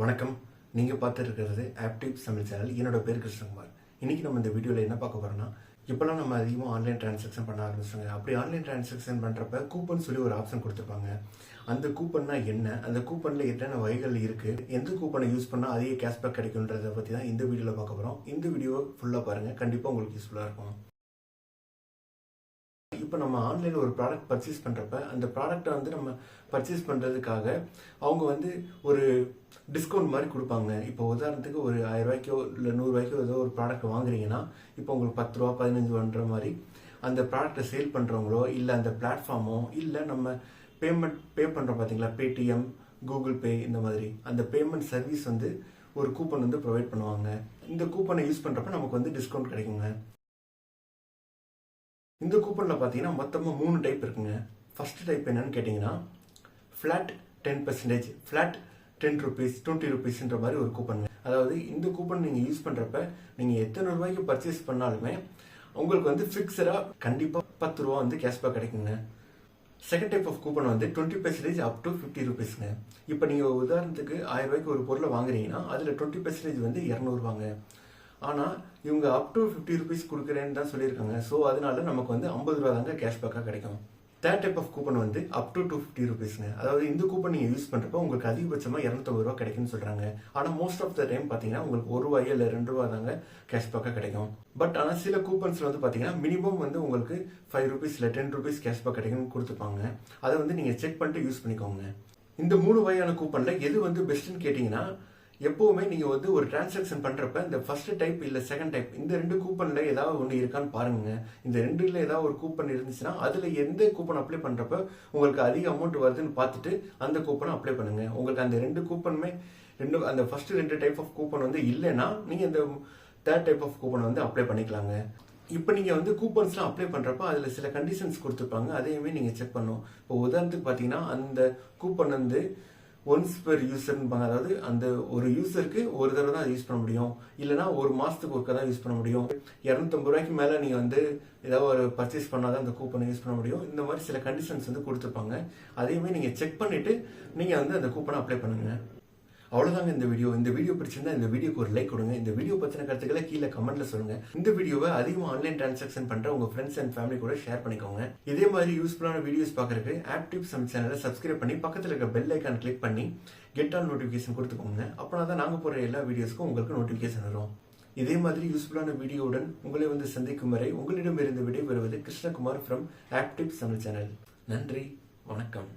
வணக்கம். நீங்கள் பார்த்துருக்கிறது ஆப்டிவ் தமிழ் சேனல் என்னோட பேர் கிருஷ்ணகுமார். இன்னைக்கு நம்ம இந்த வீடியோவில் என்ன பார்க்க போகிறோம்னா இப்போலாம் நம்ம அதிகமாக ஆன்லைன் டிரான்சாக்ஷன் பண்ண ஆரம்பிச்சாங்க அப்படி ஆன்லைன் டிரான்சாக்ஷன் பண்ணுறப்ப கூப்பன் சொல்லி ஒரு ஆப்ஷன் கொடுத்துருப்பாங்க. அந்த கூப்பன்னா என்ன? அந்த கூப்பனில் என்னென்ன வகைகள் இருக்குது எந்த கூப்பனை யூஸ் பண்ணால் அதிக கேஷ்பேக் கிடைக்குன்றதை பற்றி தான் இந்த வீடியோவில் பார்க்க போகிறோம் இந்த வீடியோ ஃபுல்லாக பாருங்கள் கண்டிப்பாக உங்களுக்கு யூஸ்ஃபுல்லாக இருக்கும். இப்போ நம்ம ஆன்லைனில் ஒரு ப்ராடக்ட் பர்ச்சேஸ் பண்ணுறப்ப அந்த ப்ராடக்ட்டை வந்து நம்ம பர்ச்சேஸ் பண்ணுறதுக்காக அவங்க வந்து ஒரு டிஸ்கவுண்ட் மாதிரி கொடுப்பாங்க. இப்போ உதாரணத்துக்கு ஒரு ஆயிரம் ரூபாய்க்கோ இல்லை நூறுரூவாய்க்கோ ஏதோ ஒரு ப்ராடக்ட் வாங்குறீங்கன்னா இப்போ உங்களுக்கு பத்து ரூபா பதினஞ்சு பண்ணுற மாதிரி அந்த ப்ராடக்ட்டை சேல் பண்ணுறவங்களோ இல்லை அந்த பிளாட்ஃபார்மோ இல்லை நம்ம பேமெண்ட் பே பண்ணுறோம் பார்த்தீங்களா பேடிஎம் கூகுள் பே இந்த மாதிரி. அந்த பேமெண்ட் சர்வீஸ் வந்து ஒரு கூப்பன் வந்து ப்ரொவைட் பண்ணுவாங்க. இந்த கூப்பனை யூஸ் பண்ணுறப்ப நமக்கு வந்து டிஸ்கவுண்ட் கிடைக்குங்க. இந்த கூப்பனில் பார்த்தீங்கன்னா மொத்தமாக மூணு டைப் இருக்குங்க. ஃபர்ஸ்ட் டைப் என்னன்னு கேட்டிங்கன்னா flat ten percentage flat ten rupees twenty ருபீஸ்ன்ற மாதிரி ஒரு கூப்பனுங்க அதாவது இந்த கூப்பன் நீங்கள் யூஸ் பண்ணுறப்ப நீங்கள் எத்தனை ரூபாய்க்கு பர்ச்சேஸ் பண்ணாலுமே உங்களுக்கு வந்து ஃபிக்ஸடாக கண்டிப்பாக பத்து ரூபா வந்து கேஷ்பேக் கிடைக்குங்க. செகண்ட் டைப் ஆஃப் கூப்பன் வந்து twenty percentage up to fifty ருபீஸ்ங்க இப்போ நீங்கள் உதாரணத்துக்கு ஆயிரம் ரூபாய்க்கு ஒரு பொருளை வாங்குறீங்கன்னா அதில் டுவெண்ட்டி பர்சன்டேஜ் வந்து இரநூறுவாங்க. ஆனால் இவங்க அப் டு ஃபிஃப்டி ருபீஸ் கொடுக்குறேன்னு தான் சொல்லியிருக்காங்க. ஸோ அதனால நமக்கு வந்து ஐம்பது ரூபா தாங்க கேஷ்பேக்காக கிடைக்கும். தேர்ட் டைப் ஆஃப் கூப்பன் வந்து அப் டு டூ ஃபிஃப்டி ருபீஸ்ங்க அதாவது இந்த கூப்பன் நீங்கள் யூஸ் பண்ணுறப்போ உங்களுக்கு அதிகபட்சமாக இரநூத்தம்பது ரூபா கிடைக்கும்னு சொல்கிறாங்க ஆனால் மோஸ்ட் ஆஃப் த டைம் பார்த்தீங்கன்னா உங்களுக்கு ஒரு ரூபாய் இல்லை ரெண்டு ரூபா தாங்க கேஷ்பேக்காக கிடைக்கும். பட் ஆனால் சில கூப்பன்ஸில் வந்து பார்த்தீங்கன்னா மினிமம் வந்து உங்களுக்கு ஃபைவ் ருபீஸ் இல்லை டென் ருபீஸ் கேஷ்பேக் கிடைக்கும்னு கொடுத்துப்பாங்க. அதை வந்து நீங்கள் செக் பண்ணிட்டு யூஸ் பண்ணிக்கோங்க. இந்த மூணு வகையான கூப்பனில் எது வந்து பெஸ்ட்டுன்னு கேட்டிங்கன்னா எப்போவுமே நீங்கள் வந்து ஒரு டிரான்சாக்ஷன் பண்ணுறப்ப இந்த ஃபர்ஸ்ட் டைப் இல்லை செகண்ட் டைப் இந்த ரெண்டு கூப்பனில் ஏதாவது ஒன்று இருக்கான்னு பாருங்கள் இந்த ரெண்டுல ஏதாவது ஒரு கூப்பன் இருந்துச்சுன்னா அதில் எந்த கூப்பன் அப்ளை பண்ணுறப்ப உங்களுக்கு அதிக அமௌண்ட் வருதுன்னு பார்த்துட்டு அந்த கூப்பனை அப்ளை பண்ணுங்கள் உங்களுக்கு அந்த ரெண்டு கூப்பனுமே ரெண்டு அந்த ஃபர்ஸ்ட் ரெண்டு டைப் ஆஃப் கூப்பன் வந்து இல்லைன்னா நீங்கள் இந்த தேர்ட் டைப் ஆஃப் கூப்பன் வந்து அப்ளை பண்ணிக்கலாங்க. இப்போ நீங்கள் வந்து கூப்பன்ஸ்லாம் அப்ளை பண்ணுறப்ப அதில் சில கண்டிஷன்ஸ் கொடுத்துருப்பாங்க. அதையுமே நீங்கள் செக் பண்ணணும். இப்போ உதாரணத்துக்கு பார்த்தீங்கன்னா அந்த கூப்பன் வந்து ஒன்ஸ் பெர் யூசர்ன்பாங்க அதாவது அந்த ஒரு யூசருக்கு ஒரு தடவை தான் யூஸ் பண்ண முடியும். இல்லைனா ஒரு மாதத்துக்கு ஒருக்க தான் யூஸ் பண்ண முடியும். இரநூத்தம்பது ரூபாய்க்கு மேலே நீங்கள் வந்து ஏதாவது ஒரு பர்ச்சேஸ் பண்ணால் தான் அந்த கூப்பனை யூஸ் பண்ண முடியும். இந்த மாதிரி சில கண்டிஷன்ஸ் வந்து கொடுத்துருப்பாங்க. அதையுமே நீங்கள் செக் பண்ணிவிட்டு நீங்கள் வந்து அந்த கூப்பனை அப்ளை பண்ணுங்கள் அவ்வளோதாங்க இந்த வீடியோ இந்த வீடியோ பிடிச்சிருந்தா இந்த வீடியோக்கு ஒரு லைக் கொடுங்க. இந்த வீடியோ பற்றின கருத்துக்களை கீழே கமெண்ட்ல சொல்லுங்க. இந்த வீடியோவை அதிகமாக ஆன்லைன் டிரான்சாக்ஷன் பண்ணுற உங்கள் ஃப்ரெண்ட்ஸ் அண்ட் ஃபேமிலி கூட ஷேர் பண்ணிக்கோங்க. இதே மாதிரி யூஸ்ஃபுல்லான வீடியோஸ் பார்க்கறதுக்கு ஆக்டிவ் சம் சேனலை சப்ஸ்கிரைப் பண்ணி பக்கத்தில் இருக்க பெல் ஐக்கான் கிளிக் பண்ணி கெட் ஆன் நோட்டிஃபிகேஷன் கொடுத்துக்கோங்க. அப்படின்னா தான் நாங்கள் போகிற எல்லா வீடியோஸ்க்கும் உங்களுக்கு நோட்டிஃபிகேஷன் வரும். இதே மாதிரி யூஸ்ஃபுல்லான வீடியோவுடன் உங்களை வந்து சந்திக்கும் வரை உங்களிடமிருந்து விடைபெறுவது Krishnakumar from Active Tamil channel நன்றி. வணக்கம்.